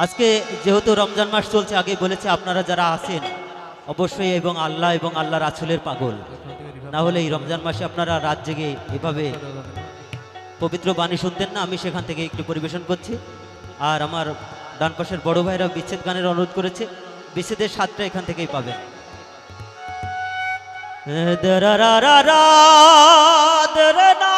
আজকে যেহেতু রমজান মাস চলছে, আগে বলেছে আপনারা যারা আছেন, অবশ্যই এবং আল্লাহ এবং আল্লাহ রাসুলের পাগল না হলে এই রমজান মাসে আপনারা রাত জেগে এভাবে পবিত্র বাণী শুনতেন না, আমি সেখান থেকে একটু পরিবেশন করছি আর আমার ডান পাশের বড় ভাইরা বিচ্ছেদ গানের অনুরোধ করেছে, বিচ্ছেদের স্বাদটা এখান থেকেই পাবেন। ও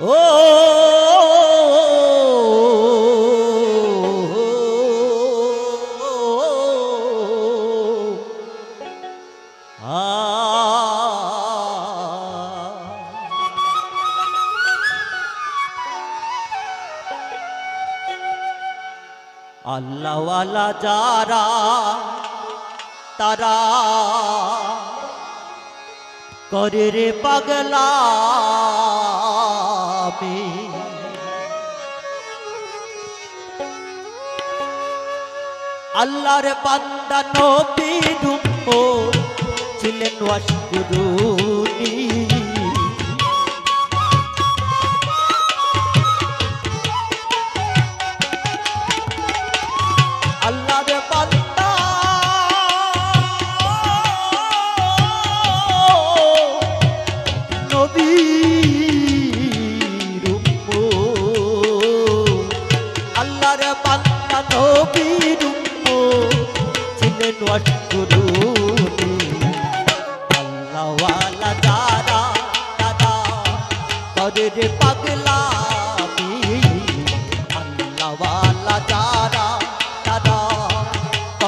ও আল্লাহওয়ালা যারা তারা করে রে পাগলা আল্লাহর বান্দা নবী দুঃখ ছিলেন ওয়াসকুরুনি আল্লাহর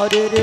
করে রে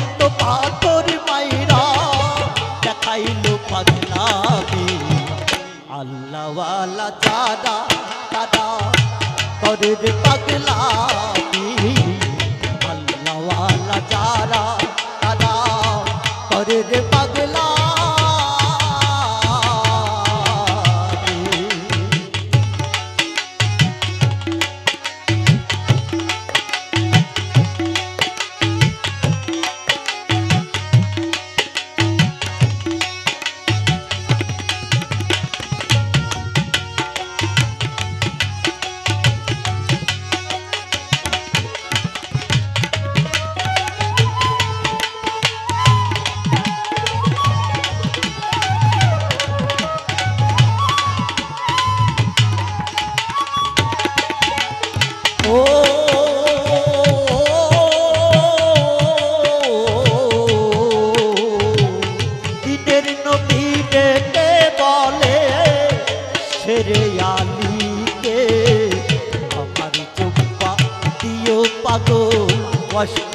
আল্লাহওয়ালা যারা তারা করে রে পাগলামি আল্লাহওয়ালা চারা তারা করে রে পাগলামি পাগল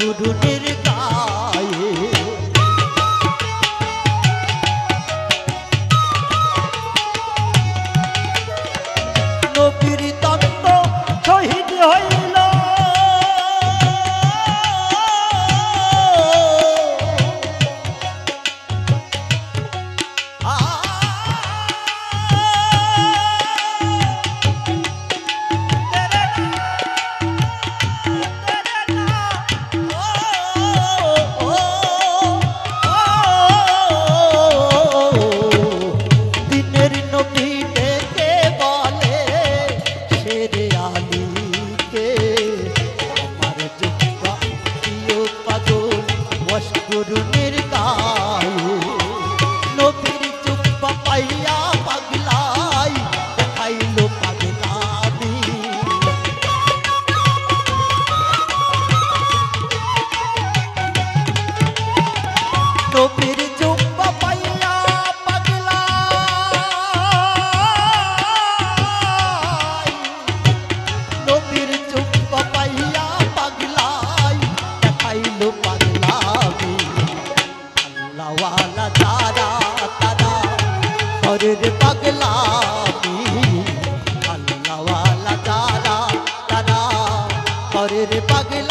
অস্কুরুনের হরের পাগলামি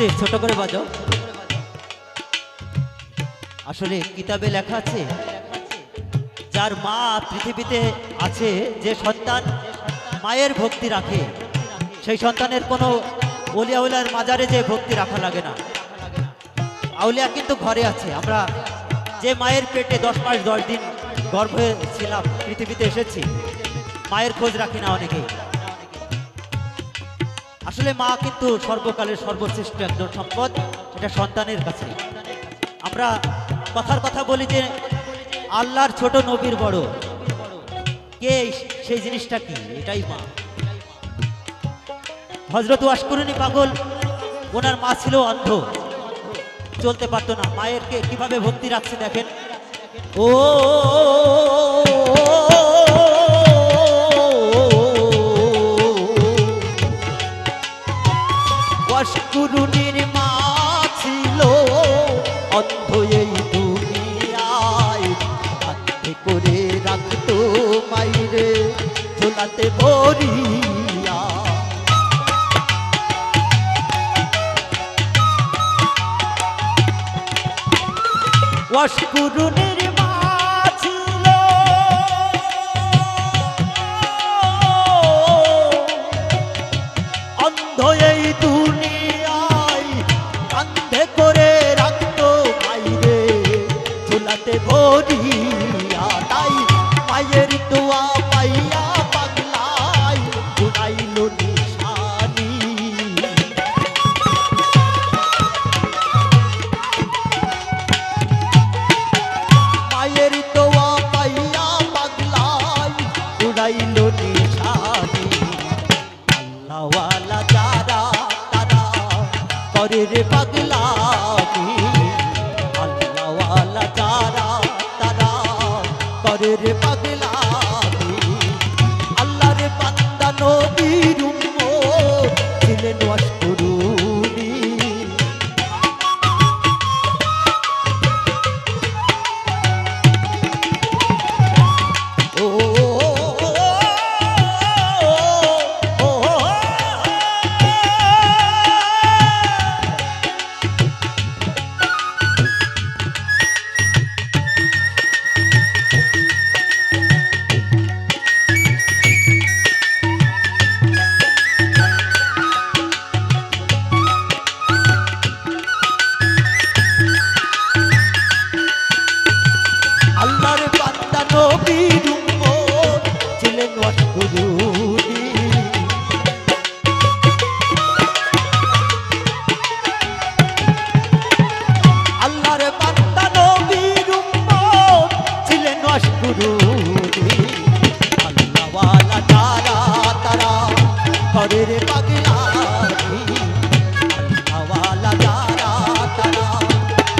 আস্তে ছোট করে বাজাও। আসলে কিতাবে লেখা আছে, যার মা পৃথিবীতে আছে, যে সন্তান মায়ের ভক্তি রাখে, সেই সন্তানের কোনো অলিয়া উলিয়ার মাজারে যে ভক্তি রাখা লাগে না। আউলিয়া কিন্তু ঘরে আছে। আমরা যে মায়ের পেটে দশ মাস দশ দিন গর্ভে ছিলাম, পৃথিবীতে এসেছি, মায়ের খোঁজ রাখি না অনেকেই। আসলে মা কিন্তু সর্বকালের সর্বশ্রেষ্ঠ একজন সম্পদ, এটা সন্তানের কাছে। আমরা কথার কথা বলি যে আল্লাহর ছোট নবীর বড়। কে সেই জিনিসটা কি? এটাই মা। হজরত ওয়াসকরুনি পাগল, ওনার মা ছিল অন্ধ। চলতে পারতো না। মায়েরকে কীভাবে ভক্তি রাখছে দেখেন? ও মা ছিল। অন্ধ এই দুনিয়ায় কান্ধে করে রাখতো বাইরে চুলাতে ভরিয়া আল্লাহওয়ালা যারা, তারা করে রে পাগলামি আল্লাহওয়ালা যারা, তারা করে রে পাগলামি আল্লাহর বান্দা নবীর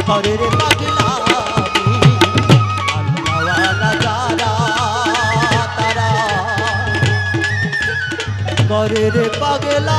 করে রে পাগলামি। আল্লাহওয়ালা যারা তারা করে রে পাগলা